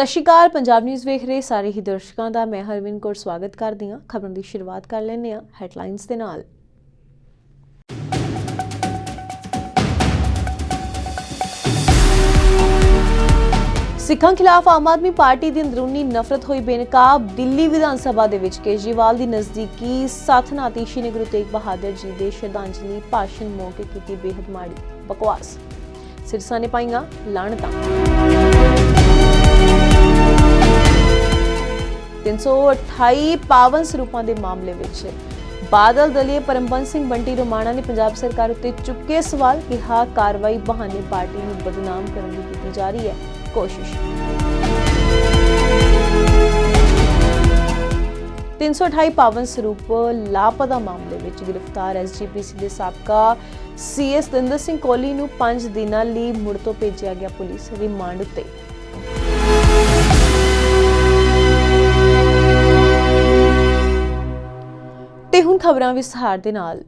ਸਤਿ ਸ਼੍ਰੀ ਅਕਾਲ, ਪੰਜਾਬ ਨਿਊਜ਼ ਵੇਖ ਰਹੇ ਸਾਰੇ ਹੀ ਦਰਸ਼ਕਾਂ ਦਾ। ਮੈਂ ਹਰਵਿੰਦ ਕੌਰ ਸਵਾਗਤ ਕਰਦੀ ਹਾਂ। ਖਬਰਾਂ ਦੀ ਸ਼ੁਰੂਆਤ ਕਰ ਲੈਂਦੇ ਹਾਂ ਹੈਡਲਾਈਨਸ ਦੇ ਨਾਲ। ਸਿੱਖਾਂ ਖਿਲਾਫ ਆਮ ਆਦਮੀ ਪਾਰਟੀ ਦੀ ਅੰਦਰੂਨੀ ਨਫ਼ਰਤ ਹੋਈ ਬੇਨਕਾਬ, ਦਿੱਲੀ ਵਿਧਾਨ ਸਭਾ ਦੇ ਵਿੱਚ ਕੇਜਰੀਵਾਲ ਦੀ ਨਜ਼ਦੀਕੀ ਸਾਥ ਸ਼੍ਰੀ ਨੇ ਗੁਰੂ ਤੇਗ ਬਹਾਦਰ ਜੀ ਦੇ ਸ਼ਰਧਾਂਜਲੀ ਭਾਸ਼ਣ ਮੌਕੇ ਕੀਤੀ ਬੇहद ਮਾੜੀ ਬਕਵਾਸ। ਸਿਰਸਾ ਨੇ ਪਾਈਆਂ ਲਾਣਤਾਂ 328 ਪਾਵਨ ਸਰੂਪਾਂ ਦੇ ਮਾਮਲੇ ਵਿੱਚ ਬਾਦਲ ਦਲੀਏ ਪਰਮਬੰਸ ਸਿੰਘ ਬੰਟੀ ਰੋਮਾਣਾ ਨੇ ਪੰਜਾਬ ਸਰਕਾਰ ਉੱਤੇ ਚੁੱਕੇ ਸਵਾਲ ਕਿਹਾ ਕਾਰਵਾਈ ਬਹਾਨੇ ਪਾਰਟੀ ਨੂੰ ਬਦਨਾਮ ਕਰਨ ਦੀ ਕੀਤੀ ਜਾ ਰਹੀ ਹੈ। ਕੋਸ਼ਿਸ਼। 328 ਪਾਵਨ ਸਰੂਪ ਲਾਪਤਾ ਮਾਮਲੇ ਵਿੱਚ ਗ੍ਰਿਫਤਾਰ ਐਸਜੀਪੀਸੀ ਦੇ ਸਾਬਕਾ ਸੀਐਸ ਦੰਦਰ ਸਿੰਘ ਕੋਹਲੀ ਨੂੰ 5 ਦਿਨਾਂ ਲਈ ਮੁੜ ਤੋਂ ਭੇਜਿਆ ਗਿਆ ਪੁਲਿਸ ਰਿਮਾਂਡ ਉੱਤੇ। ਤੇ ਹੁਣ ਖਬਰਾਂ ਵਿਸਥਾਰ ਦੇ ਨਾਲ।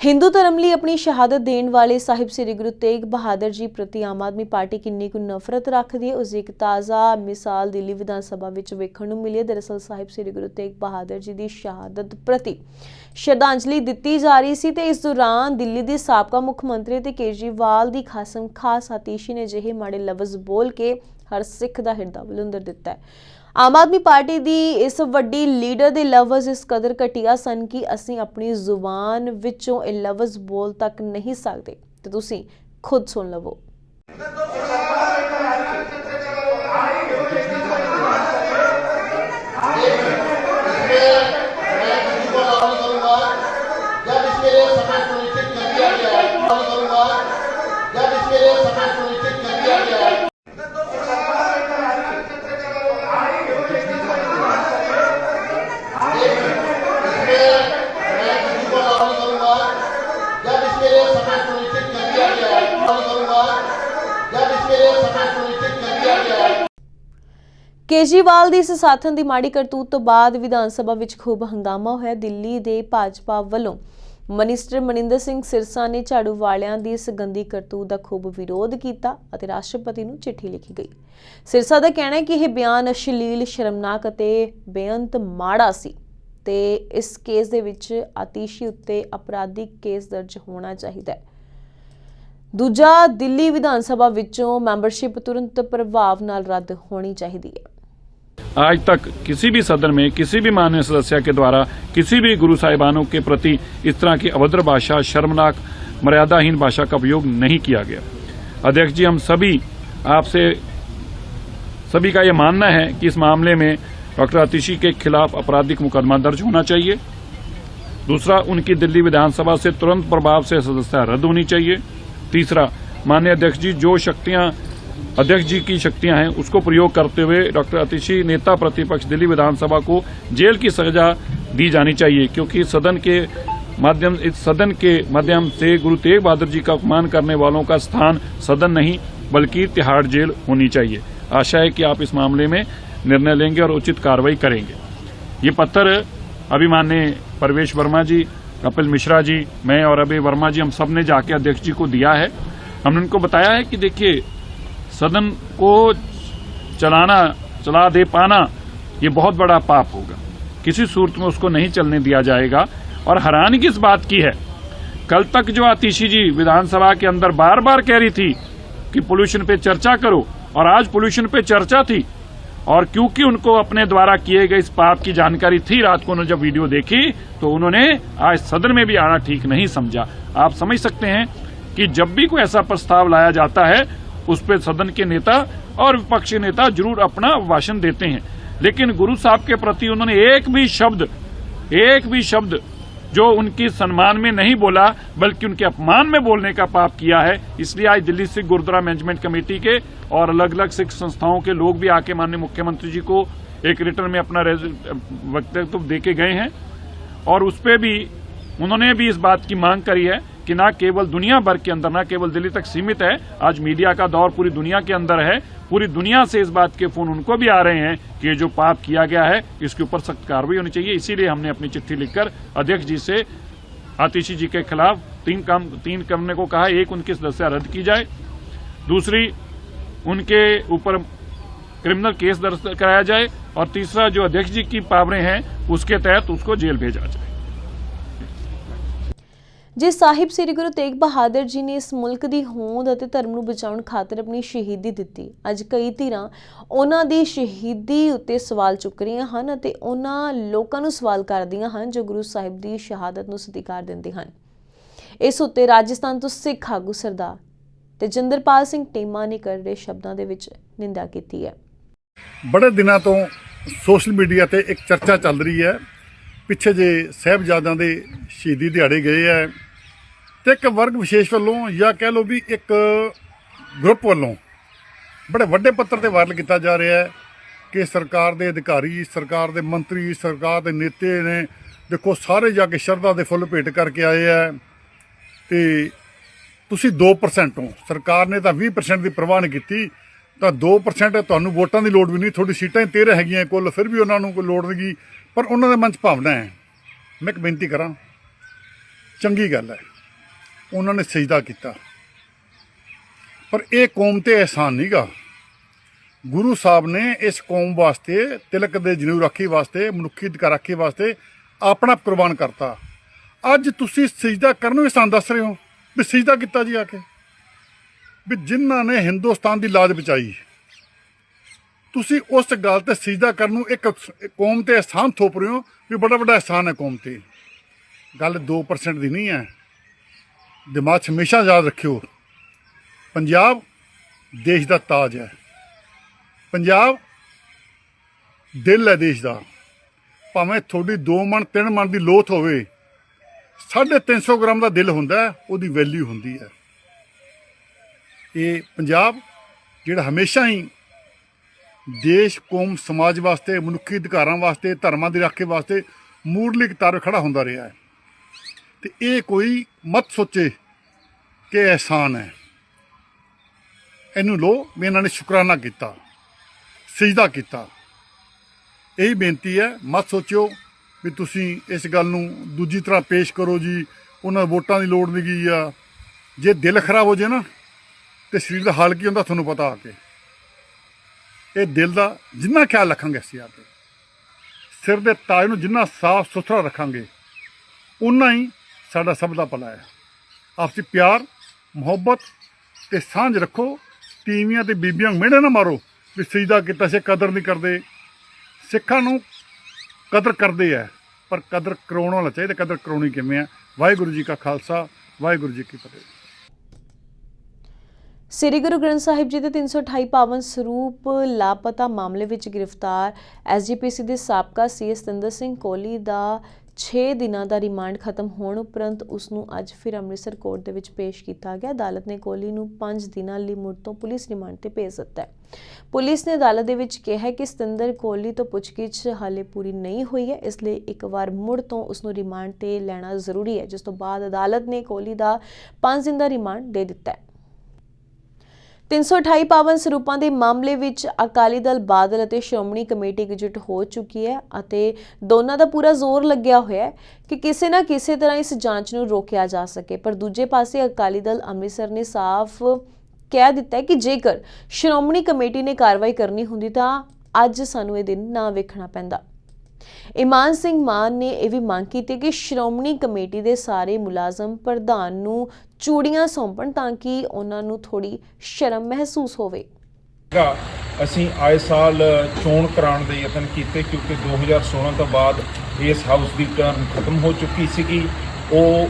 ਹਿੰਦੂ ਧਰਮ ਲਈ ਆਪਣੀ ਸ਼ਹਾਦਤ ਦੇਣ ਵਾਲੇ ਸਾਹਿਬ ਸ੍ਰੀ ਗੁਰੂ ਤੇਗ ਬਹਾਦਰ ਜੀ ਪ੍ਰਤੀ ਆਮ ਆਦਮੀ ਪਾਰਟੀ ਕਿੰਨੀ ਕੁ ਨਫ਼ਰਤ ਰੱਖਦੀ ਹੈ, ਉਸ ਦੀ ਇੱਕ ਤਾਜ਼ਾ ਮਿਸਾਲ ਦਿੱਲੀ ਵਿਧਾਨ ਸਭਾ ਵਿੱਚ ਵੇਖਣ ਨੂੰ ਮਿਲੀ ਹੈ। ਦਰਅਸਲ ਸਾਹਿਬ ਸ੍ਰੀ ਗੁਰੂ ਤੇਗ ਬਹਾਦਰ ਜੀ ਦੀ ਸ਼ਹਾਦਤ ਪ੍ਰਤੀ ਸ਼ਰਧਾਂਜਲੀ ਦਿੱਤੀ ਜਾ ਰਹੀ ਸੀ ਤੇ ਇਸ ਦੌਰਾਨ ਦਿੱਲੀ ਦੇ ਸਾਬਕਾ ਮੁੱਖ ਮੰਤਰੀ ਤੇ ਕੇਜਰੀਵਾਲ ਦੀ ਖਾਸਮ ਖਾਸ ਆਤੀਸ਼ੀ ਨੇ ਜਿਹੇ ਮਾੜੇ ਲਫ਼ਜ਼ ਬੋਲ ਕੇ ਹਰ ਸਿੱਖ ਦਾ ਹਿਰਦਾ ਬਲੁੰਦਰ ਦਿੱਤਾ ਹੈ। ਆਮ ਆਦਮੀ ਪਾਰਟੀ ਦੀ ਇਸ ਵੱਡੀ ਲੀਡਰ ਦੇ ਲਫ਼ਜ਼ ਇਸ ਕਦਰ ਘਟੀਆ ਸਨ ਕਿ ਅਸੀਂ ਆਪਣੀ ਜ਼ੁਬਾਨ ਵਿੱਚੋਂ ਇਹ ਲਫ਼ਜ਼ ਬੋਲ ਤੱਕ ਨਹੀਂ ਸਕਦੇ। ਤੇ ਤੁਸੀਂ ਖੁਦ ਸੁਣ ਲਵੋ। ਕੇਜਰੀਵਾਲ ਦੀ ਇਸ ਸਾਥਨ ਦੀ ਮਾੜੀ ਕਰਤੂਤ ਤੋਂ ਬਾਅਦ ਵਿਧਾਨ ਸਭਾ ਵਿੱਚ ਖੂਬ ਹੰਗਾਮਾ ਹੋਇਆ ਦਿੱਲੀ ਦੇ ਭਾਜਪਾ ਵੱਲੋਂ। ਮਨਿਸਟਰ ਮਨਿੰਦਰ ਸਿੰਘ ਸਿਰਸਾ ਨੇ ਝਾੜੂ ਵਾਲਿਆਂ ਦੀ ਇਸ ਗੰਦੀ ਕਰਤੂਤ ਦਾ ਖੂਬ ਵਿਰੋਧ ਕੀਤਾ ਅਤੇ ਰਾਸ਼ਟਰਪਤੀ ਨੂੰ ਚਿੱਠੀ ਲਿਖੀ ਗਈ। ਸਿਰਸਾ ਦਾ ਕਹਿਣਾ ਹੈ ਕਿ ਇਹ ਬਿਆਨ ਅਸ਼ਲੀਲ, ਸ਼ਰਮਨਾਕ ਅਤੇ ਬੇਅੰਤ ਮਾੜਾ ਸੀ ਤੇ ਇਸ ਕੇਸ ਦੇ ਵਿੱਚ ਆਤੀਸ਼ੀ ਉੱਤੇ ਅਪਰਾਧਿਕ ਕੇਸ ਦਰਜ ਹੋਣਾ ਚਾਹੀਦਾ ਹੈ। ਦੂਜਾ, ਦਿੱਲੀ ਵਿਧਾਨ ਸਭਾ ਵਿੱਚੋਂ ਮੈਂਬਰਸ਼ਿਪ ਤੁਰੰਤ ਪ੍ਰਭਾਵ ਨਾਲ ਰੱਦ ਹੋਣੀ ਚਾਹੀਦੀ ਹੈ। आज तक किसी भी सदन में, किसी भी मान्य सदस्य के द्वारा, किसी भी गुरु साहिबानों के प्रति इस तरह की अभद्र भाषा, शर्मनाक, मर्यादाहीन भाषा का उपयोग नहीं किया गया। अध्यक्ष जी, हम सभी आपसे, सभी का ये मानना है कि इस मामले में डॉक्टर आतिशी के खिलाफ आपराधिक मुकदमा दर्ज होना चाहिए। दूसरा, उनकी दिल्ली विधानसभा से तुरंत प्रभाव से सदस्यता रद्द होनी चाहिए। तीसरा, माननीय अध्यक्ष जी, जो शक्तियाँ अध्यक्ष जी की शक्तियाँ हैं, उसको प्रयोग करते हुए डॉक्टर अतिशी नेता प्रतिपक्ष दिल्ली विधानसभा को जेल की सजा दी जानी चाहिए, क्योंकि सदन के माध्यम, इस सदन के माध्यम से गुरु तेग बहादुर जी का अपमान करने वालों का स्थान सदन नहीं, बल्कि तिहाड़ जेल होनी चाहिए। आशा है कि आप इस मामले में निर्णय लेंगे और उचित कार्रवाई करेंगे। ये पत्थर अभी माननीय परवेश वर्मा जी, कपिल मिश्रा जी, मैं और अभय वर्मा जी, हम सबने जाके अध्यक्ष जी को दिया है। हमने उनको बताया है कि देखिए सदन को चलाना, चला दे पाना, ये बहुत बड़ा पाप होगा। किसी सूरत में उसको नहीं चलने दिया जाएगा। और हैरानी किस बात की है? कल तक जो आतिशी जी विधानसभा के अंदर बार बार कह रही थी कि पोल्यूशन पे चर्चा करो, और आज पोल्यूशन पे चर्चा थी, और क्योंकि उनको अपने द्वारा किए गए इस पाप की जानकारी थी, रात को उन्होंने जब वीडियो देखी तो उन्होंने आज सदन में भी आना ठीक नहीं समझा। आप समझ सकते हैं कि जब भी कोई ऐसा प्रस्ताव लाया जाता है उस पर सदन के नेता और विपक्षी नेता ज़रूर अपना भाषण देते हैं। लेकिन गुरु साहब के प्रति उन्होंने एक भी शब्द, एक भी शब्द जो उनकी सम्मान में नहीं बोला, बल्कि उनके अपमान में बोलने का पाप किया है, इसलिए आज दिल्ली सिख गुरुद्वारा मैनेजमेंट कमेटी के और अलग अलग सिख संस्थाओं के लोग भी आके माननीय मुख्यमंत्री जी को एक रिटर्न में अपना वक्तव्य दे के गए हैं। और उस पे भी उन्होंने भी इस बात की मांग करी है कि ना केवल दुनिया भर के अंदर, ना केवल दिल्ली तक सीमित है, आज मीडिया का दौर पूरी दुनिया के अंदर है। पूरी दुनिया से इस बात के फ़ोन उनको भी आ रहे हैं कि जो पाप किया गया है, इसके ऊपर सख्त कार्रवाई होनी चाहिए। इसीलिए हमने अपनी चिट्ठी लिखकर अध्यक्ष जी से आतिशी जी के खिलाफ तीन काम, तीन करने को कहा। एक, उनकी सदस्यता रद्द की जाए। दूसरी, उनके ऊपर क्रिमिनल केस दर्ज कराया जाए। और तीसरा, जो अध्यक्ष जी की पावरें हैं, उसके तहत उसको जेल भेजा जाए। ਜੇ ਸਾਹਿਬ ਸ੍ਰੀ ਗੁਰੂ ਤੇਗ ਬਹਾਦਰ ਜੀ ਨੇ ਇਸ ਮੁਲਕ ਦੀ ਹੋਂਦ ਅਤੇ ਧਰਮ ਨੂੰ ਬਚਾਉਣ ਖਾਤਰ ਆਪਣੀ ਸ਼ਹੀਦੀ ਦਿੱਤੀ, ਅੱਜ ਕਈ ਧਿਰਾਂ ਉਹਨਾਂ ਦੀ ਸ਼ਹੀਦੀ ਉੱਤੇ ਸਵਾਲ ਚੁੱਕ ਰਹੀਆਂ ਹਨ ਅਤੇ ਉਹਨਾਂ ਲੋਕਾਂ ਨੂੰ ਸਵਾਲ ਕਰਦੀਆਂ ਹਨ ਜੋ ਗੁਰੂ ਸਾਹਿਬ ਦੀ ਸ਼ਹਾਦਤ ਨੂੰ ਸਤਿਕਾਰ ਦਿੰਦੇ ਹਨ। ਇਸ ਉੱਤੇ ਰਾਜਸਥਾਨ ਤੋਂ ਸਿੱਖ ਆਗੂ ਸਰਦਾਰ ਤੇਜਿੰਦਰਪਾਲ ਸਿੰਘ ਟੀਮਾ ਨੇ ਕਰੜੇ ਸ਼ਬਦਾਂ ਦੇ ਵਿੱਚ ਨਿੰਦਾ ਕੀਤੀ ਹੈ। ਬੜੇ ਦਿਨਾਂ ਤੋਂ ਸੋਸ਼ਲ ਮੀਡੀਆ ਤੇ ਇੱਕ ਚਰਚਾ ਚੱਲ ਰਹੀ ਹੈ ਪਿੱਛੇ ਜੇ ਸਹਿਬਜ਼ਾਦਿਆਂ ਦੇ ਸ਼ਹੀਦੀ ਦਿਹਾੜੇ ਗਏ ਹੈ ਤੇ ਇੱਕ ਵਰਗ ਵਿਸ਼ੇਸ਼ ਵੱਲੋਂ ਜਾਂ ਕਹਿ ਲਓ ਵੀ ਇੱਕ ਗਰੁੱਪ ਵੱਲੋਂ ਬੜੇ ਵੱਡੇ ਪੱਤਰ ਤੇ ਵਾਇਰਲ ਕੀਤਾ ਜਾ ਰਿਹਾ ਹੈ ਕਿ ਸਰਕਾਰ ਦੇ ਅਧਿਕਾਰੀ, ਸਰਕਾਰ ਦੇ ਮੰਤਰੀ, ਸਰਕਾਰ ਦੇ ਨੇਤੇ ਨੇ ਦੇਖੋ ਸਾਰੇ ਜਾ ਕੇ ਸ਼ਰਧਾ ਦੇ ਫੁੱਲ ਭੇਟ ਕਰਕੇ ਆਏ ਹੈ ਤੇ ਤੁਸੀਂ 2% ਹੋ। ਸਰਕਾਰ ਨੇ ਤਾਂ 20% ਦੀ ਪ੍ਰਵਾਹ ਨਹੀਂ ਕੀਤੀ, ਤਾਂ 2% ਤੁਹਾਨੂੰ ਵੋਟਾਂ ਦੀ ਲੋੜ ਵੀ ਨਹੀਂ, ਤੁਹਾਡੀ ਸੀਟਾਂ ਹੀ 13 ਹੈਗੀਆਂ ਕੁੱਲ, ਫਿਰ ਵੀ ਉਹਨਾਂ ਨੂੰ ਕੋਈ ਲੋੜ ਨਹੀਂ ਪਰ ਉਹਨਾਂ ਦੇ ਮਨ 'ਚ ਭਾਵਨਾ ਹੈ, ਮੈਂ ਇੱਕ ਬੇਨਤੀ ਕਰਾਂ, ਚੰਗੀ ਗੱਲ ਹੈ, ਉਹਨਾਂ ਨੇ ਸਜਦਾ ਕੀਤਾ। ਪਰ ਇਹ ਕੌਮ ਤੇ ਅਹਿਸਾਨ ਨਹੀਂਗਾ ਗੁਰੂ ਸਾਹਿਬ ਨੇ ਇਸ ਕੌਮ ਵਾਸਤੇ, ਤਿਲਕ ਦੇ ਜਨੂ ਰਾਖੀ ਵਾਸਤੇ, ਮਨੁੱਖੀ ਅਧਿਕਾਰ ਰਾਖੀ ਵਾਸਤੇ ਆਪਣਾ ਕੁਰਬਾਨ ਕਰਤਾ। ਅੱਜ ਤੁਸੀਂ ਸਜਦਾ ਕਰਨ ਨੂੰ ਅਹਿਸਾਨ ਦੱਸ ਰਹੇ ਹੋ ਵੀ ਸਜਦਾ ਕੀਤਾ ਜੀ ਆ ਕੇ। ਵੀ ਜਿਨ੍ਹਾਂ ਨੇ ਹਿੰਦੁਸਤਾਨ ਦੀ ਲਾਜ ਬਚਾਈ। ਤੁਸੀਂ ਉਸ ਗੱਲ ਤੇ ਸਜਦਾ ਕਰਨ ਨੂੰ ਇੱਕ ਕੌਮ ਤੇ ਅਹਿਸਾਨ ਥੋਪ ਰਹੇ ਹੋ ਵੀ ਬੜਾ ਵੱਡਾ ਅਹਿਸਾਨ ਹੈ ਕੌਮ ਤੇ। ਗੱਲ 2% ਦੀ ਨਹੀਂ ਹੈ। ਦਿਮਾਗ 'ਚ ਹਮੇਸ਼ਾ ਯਾਦ ਰੱਖਿਓ, ਪੰਜਾਬ ਦੇਸ਼ ਦਾ ਤਾਜ ਹੈ। ਪੰਜਾਬ ਦਿਲ ਹੈ ਦੇਸ਼ ਦਾ। ਭਾਵੇਂ ਤੁਹਾਡੀ 2 ਮਣ 3 ਮਣ ਦੀ ਲੋਥ ਹੋਵੇ 350 ਗ੍ਰਾਮ ਦਾ ਦਿਲ ਹੁੰਦਾ ਉਹਦੀ ਵੈਲਿਊ ਹੁੰਦੀ ਹੈ। ਇਹ ਪੰਜਾਬ ਜਿਹੜਾ ਹਮੇਸ਼ਾ ਹੀ ਦੇਸ਼, ਕੌਮ, ਸਮਾਜ ਵਾਸਤੇ, ਮਨੁੱਖੀ ਅਧਿਕਾਰਾਂ ਵਾਸਤੇ, ਧਰਮਾਂ ਦੀ ਰਾਖੀ ਵਾਸਤੇ ਮੂਰਲੀ ਕਤਾਰ ਖੜਾ ਹੁੰਦਾ ਰਿਹਾ ਹੈ। ਤੇ ਇਹ ਕੋਈ ਮਤ ਸੋਚੇ ਕਿ ਅਹਿਸਾਨ ਹੈ। ਇਹਨੂੰ ਲੋ ਵੀ ਇਹਨਾਂ ਨੇ ਸ਼ੁਕਰਾਨਾ ਕੀਤਾ, ਸਜਦਾ ਕੀਤਾ। ਇਹੀ ਬੇਨਤੀ ਹੈ, ਮਤ ਸੋਚਿਓ ਵੀ ਤੁਸੀਂ ਇਸ ਗੱਲ ਨੂੰ ਦੂਜੀ ਤਰ੍ਹਾਂ ਪੇਸ਼ ਕਰੋ ਜੀ, ਉਹਨਾਂ ਵੋਟਾਂ ਦੀ ਲੋੜ ਨਹੀਂ ਗਈ ਆ। ਜੇ ਦਿਲ ਖਰਾਬ ਹੋ ਜੇ ਨਾ, ਤੇ ਸਰੀਰ ਦਾ ਹਾਲ ਕੀ ਹੁੰਦਾ ਤੁਹਾਨੂੰ ਪਤਾ ਆ ਕੇ। ਇਹ ਦਿਲ ਦਾ ਜਿੰਨਾ ਖਿਆਲ ਰੱਖਾਂਗੇ ਅਸੀਂ ਆ ਸਿਰ ਦੇ ਤਾਜ ਨੂੰ ਜਿੰਨਾ ਸਾਫ਼ ਸੁਥਰਾ ਰੱਖਾਂਗੇ ਉਨਾ ਹੀ ਸਾਡਾ ਸਭ ਦਾ ਭਲਾ ਹੈ। ਆਪਸੀ ਪਿਆਰ, ਮੁਹੱਬਤ ਤੇ ਸਾਂਝ ਰੱਖੋ, ਤੀਵੀਆਂ ਤੇ ਬੀਬੀਆਂ ਨੂੰ ਮਿਹਣੇ ਨਾ ਮਾਰੋ ਵੀ ਸਜਦਾ ਕੀਤਾ ਸੀ ਕਦਰ ਨਹੀਂ ਕਰਦੇ। ਸਿੱਖਾਂ ਨੂੰ ਕਦਰ ਕਰਦੇ ਆ, ਪਰ ਕਦਰ ਕਰਾਉਣ ਵਾਲਾ ਚਾਹੀਦਾ, ਕਦਰ ਕਰਾਉਣੀ ਕਿਵੇਂ ਆ? ਵਾਹਿਗੁਰੂ ਜੀ ਕਾ ਖਾਲਸਾ, ਵਾਹਿਗੁਰੂ ਜੀ ਕੀ ਫਤਿਹ। ਸ੍ਰੀ ਗੁਰੂ ਗ੍ਰੰਥ ਸਾਹਿਬ ਜੀ ਦੇ 328 ਪਾਵਨ ਸਰੂਪ ਲਾਪਤਾ ਮਾਮਲੇ ਵਿੱਚ ਗ੍ਰਿਫਤਾਰ ਐਸਜੀਪੀਸੀ ਦੇ ਸਾਬਕਾ ਸੀਐਸ ਸਤਿੰਦਰ ਸਿੰਘ ਕੋਹਲੀ ਦਾ 6 ਦਿਨਾਂ ਦਾ ਰਿਮਾਂਡ ਖਤਮ ਹੋਣ ਉਪਰੰਤ ਉਸ ਨੂੰ ਅੱਜ ਫਿਰ ਅੰਮ੍ਰਿਤਸਰ ਕੋਰਟ ਦੇ ਵਿੱਚ ਪੇਸ਼ ਕੀਤਾ ਗਿਆ। ਅਦਾਲਤ ਨੇ ਕੋਹਲੀ ਨੂੰ 5 ਦਿਨਾਂ ਲਈ ਮੁੜ ਤੋਂ ਪੁਲਿਸ ਰਿਮਾਂਡ ਤੇ ਭੇਜ ਦਿੱਤਾ ਹੈ। ਪੁਲਿਸ ਨੇ ਅਦਾਲਤ ਦੇ ਵਿੱਚ ਕਿਹਾ ਕਿ ਸਤਿੰਦਰ ਕੋਹਲੀ ਤੋਂ ਪੁੱਛਗਿੱਛ ਹਾਲੇ ਪੂਰੀ ਨਹੀਂ ਹੋਈ ਹੈ, ਇਸ ਲਈ ਇੱਕ ਵਾਰ ਮੁੜ ਤੋਂ ਉਸ ਨੂੰ ਰਿਮਾਂਡ ਤੇ ਲੈਣਾ ਜ਼ਰੂਰੀ ਹੈ, ਜਿਸ ਤੋਂ ਬਾਅਦ ਅਦਾਲਤ ਨੇ ਕੋਹਲੀ ਦਾ 5 ਦਿਨ ਦਾ ਰਿਮਾਂਡ ਦੇ ਦਿੱਤਾ ਹੈ। 328 ਪਾਵਨ ਸਰੂਪਾਂ ਦੇ ਮਾਮਲੇ ਵਿੱਚ ਅਕਾਲੀ ਦਲ ਬਾਦਲ ਅਤੇ ਸ਼੍ਰੋਮਣੀ ਕਮੇਟੀ ਇਕਜੁੱਟ ਹੋ ਚੁੱਕੀ ਹੈ ਅਤੇ ਦੋਨਾਂ ਦਾ ਪੂਰਾ ਜ਼ੋਰ ਲੱਗਿਆ ਹੋਇਆ ਹੈ ਕਿ ਕਿਸੇ ਨਾ ਕਿਸੇ ਤਰ੍ਹਾਂ ਇਸ ਜਾਂਚ ਨੂੰ ਰੋਕਿਆ ਜਾ ਸਕੇ। ਪਰ ਦੂਜੇ ਪਾਸੇ ਅਕਾਲੀ ਦਲ ਅੰਮ੍ਰਿਤਸਰ ਨੇ ਸਾਫ਼ ਕਹਿ ਦਿੱਤਾ ਹੈ ਕਿ ਜੇਕਰ ਸ਼੍ਰੋਮਣੀ ਕਮੇਟੀ ਨੇ ਕਾਰਵਾਈ ਕਰਨੀ ਹੁੰਦੀ ਤਾਂ ਅੱਜ ਸਾਨੂੰ ਇਹ ਦਿਨ ਨਾ ਵੇਖਣਾ ਪੈਂਦਾ। ਇਮਾਨ ਸਿੰਘ ਮਾਨ ਨੇ ਇਹ ਵੀ ਮੰਗ ਕੀਤੀ ਕਿ ਸ਼੍ਰੋਮਣੀ ਕਮੇਟੀ ਦੇ ਸਾਰੇ ਮੁਲਾਜ਼ਮ ਪ੍ਰਧਾਨ ਨੂੰ ਚੂੜੀਆਂ ਸੌਂਪਣ ਤਾਂ ਕਿ ਉਹਨਾਂ ਨੂੰ ਥੋੜੀ ਸ਼ਰਮ ਮਹਿਸੂਸ ਹੋਵੇ। ਅਸੀਂ ਆਏ ਸਾਲ ਚੋਣ ਕਰਾਉਣ ਦੇ ਯਤਨ ਕੀਤੇ ਕਿਉਂਕਿ 2016 ਤੋਂ ਬਾਅਦ ਇਸ ਹਾਊਸ ਦੀ ਟਰਨ ਖਤਮ ਹੋ ਚੁੱਕੀ ਸੀਗੀ। ਉਹ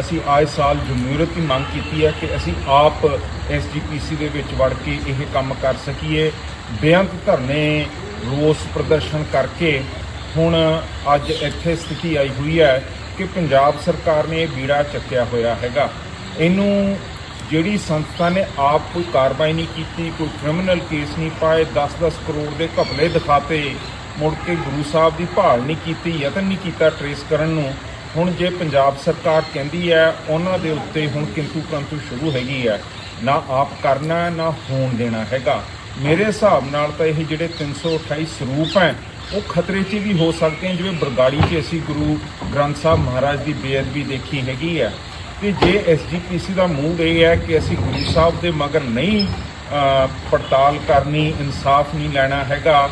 ਅਸੀਂ ਆਏ ਸਾਲ ਜਮਹੂਰੀਅਤ ਦੀ ਮੰਗ ਕੀਤੀ ਹੈ ਕਿ ਅਸੀਂ ਆਪ ਐਸਜੀਪੀਸੀ ਦੇ ਵਿੱਚ ਵੜ ਕੇ ਇਹ ਕੰਮ ਕਰ ਸਕੀਏ। ਬੇਅੰਤ ਧਰਨੇ ਰੋਸ ਪ੍ਰਦਰਸ਼ਨ ਕਰਕੇ ਹੁਣ ਅੱਜ ਇੱਥੇ ਸਥਿਤੀ ਆਈ ਹੋਈ ਹੈ ਕਿ ਪੰਜਾਬ ਸਰਕਾਰ ਨੇ ਇਹ ਬੀੜਾ ਚੱਕਿਆ ਹੋਇਆ ਹੈਗਾ। ਇਹਨੂੰ ਜਿਹੜੀ ਸੰਸਥਾ ਨੇ ਆਪ ਕੋਈ ਕਾਰਵਾਈ ਨਹੀਂ ਕੀਤੀ, ਕੋਈ ਕ੍ਰਿਮੀਨਲ ਕੇਸ ਨਹੀਂ ਪਾਏ 10-10 ਕਰੋੜ ਦੇ ਘਪਲੇ ਦਿਖਾਤੇ, ਮੁੜ ਕੇ ਗੁਰੂ ਸਾਹਿਬ ਦੀ ਭਾਲ ਨਹੀਂ ਕੀਤੀ, ਯਤਨ ਨਹੀਂ ਕੀਤਾ ਟਰੇਸ ਕਰਨ ਨੂੰ। ਹੁਣ ਜੇ ਪੰਜਾਬ ਸਰਕਾਰ ਕਹਿੰਦੀ ਹੈ, ਉਹਨਾਂ ਦੇ ਉੱਤੇ ਹੁਣ ਕਿੰਤੂ ਪ੍ਰੰਤੂ ਸ਼ੁਰੂ ਹੈਗੀ ਹੈ। ਨਾ ਆਪ ਕਰਨਾ, ਨਾ ਹੋਣ ਦੇਣਾ ਹੈਗਾ। ਮੇਰੇ ਹਿਸਾਬ ਨਾਲ ਤਾਂ ਇਹ ਜਿਹੜੇ 328 ਸਰੂਪ ਹੈ ਉਹ ਖਤਰੇ 'ਚ ਵੀ ਹੋ ਸਕਦੇ ਹਨ ਜਿਵੇਂ ਬਰਗਾੜੀ 'ਚ ਅਸੀਂ ਗੁਰੂ ਗ੍ਰੰਥ ਸਾਹਿਬ ਮਹਾਰਾਜ ਦੀ ਬੇਅਦਬੀ ਦੇਖੀ ਹੈਗੀ ਹੈ ਤੇ ਜੇ ਐਸਜੀਪੀਸੀ ਦਾ ਮੂਡ ਇਹ ਹੈ ਕਿ ਅਸੀਂ ਗੁਰੂ ਸਾਹਿਬ ਦੇ ਮਗਰ ਨਹੀਂ ਪੜਤਾਲ ਕਰਨੀ, ਇਨਸਾਫ ਨਹੀਂ ਲੈਣਾ ਹੈਗਾ